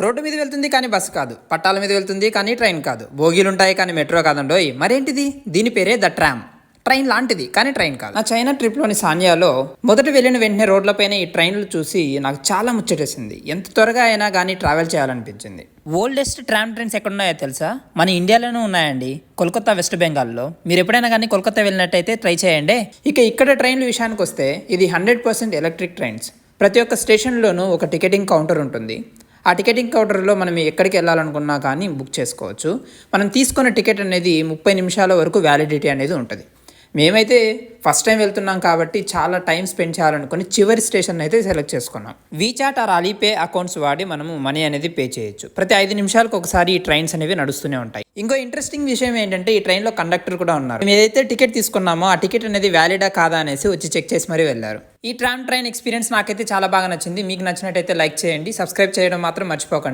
Road మీద వెళ్తుంది కానీ బస్సు కాదు. పట్టాల మీద వెళ్తుంది కానీ ట్రైన్ కాదు. బోగీలు ఉంటాయి కానీ మెట్రో కాదండోయ్. మరేంటిది? దీని పేరే ద ట్రామ్. ట్రైన్ లాంటిది కానీ ట్రైన్ కాదు. నా చైనా ట్రిప్లోని సానియాలో మొదట వెళ్ళిన వెంటనే రోడ్లపైన ఈ ట్రైన్లు చూసి నాకు చాలా ముచ్చటేసింది. ఎంత త్వరగా అయినా కానీ ట్రావెల్ చేయాలనిపించింది. ఓల్డెస్ట్ ట్రామ్ ట్రైన్స్ ఎక్కడున్నాయో తెలుసా? మన ఇండియాలోనే ఉన్నాయండి. కోల్కతా వెస్ట్ బెంగాల్లో. మీరు ఎప్పుడైనా కానీ కోల్కతా వెళ్ళినట్టయితే ట్రై చేయండి. ఇక ఇక్కడ ట్రైన్ల విషయానికి వస్తే ఇది హండ్రెడ్ పర్సెంట్ ఎలక్ట్రిక్ ట్రైన్స్. ప్రతి ఒక్క స్టేషన్లోనూ ఒక టికెటింగ్ కౌంటర్ ఉంటుంది. ఆ టికెటింగ్ కౌంటర్లో మనం ఎక్కడికి వెళ్ళాలనుకున్నా కానీ బుక్ చేసుకోవచ్చు. మనం తీసుకున్న టికెట్ అనేది ముప్పై నిమిషాల వరకు వ్యాలిడిటీ అనేది ఉంటుంది. మేమైతే ఫస్ట్ టైం వెళ్తున్నాం కాబట్టి చాలా టైం స్పెండ్ చేయాలనుకుని చివరి స్టేషన్ అయితే సెలెక్ట్ చేసుకున్నాం. వీచాట్ ఆర్ అలీపే అకౌంట్స్ వాడి మనము మనీ అనేది పే చేయొచ్చు. ప్రతి ఐదు నిమిషాలకు ఒకసారి ఈ ట్రైన్స్ అనేవి నడుస్తూనే ఉంటాయి. ఇంకో ఇంట్రెస్టింగ్ విషయం ఏంటంటే ఈ ట్రైన్లో కండక్టర్ కూడా ఉన్నారు. మేము ఏదైతే టికెట్ తీసుకున్నామో ఆ టికెట్ అనేది వ్యాలిడా కాదా అనేసి వచ్చి చెక్ చేసి మరీ వెళ్ళారు. ఈ ట్రామ్ ట్రైన్ ఎక్స్పీరియన్స్ నాకైతే చాలా బాగా నచ్చింది. మీకు నచ్చినట్టయితే లైక్ చేయండి. సబ్స్క్రైబ్ చేయడం మాత్రం మర్చిపోకండి.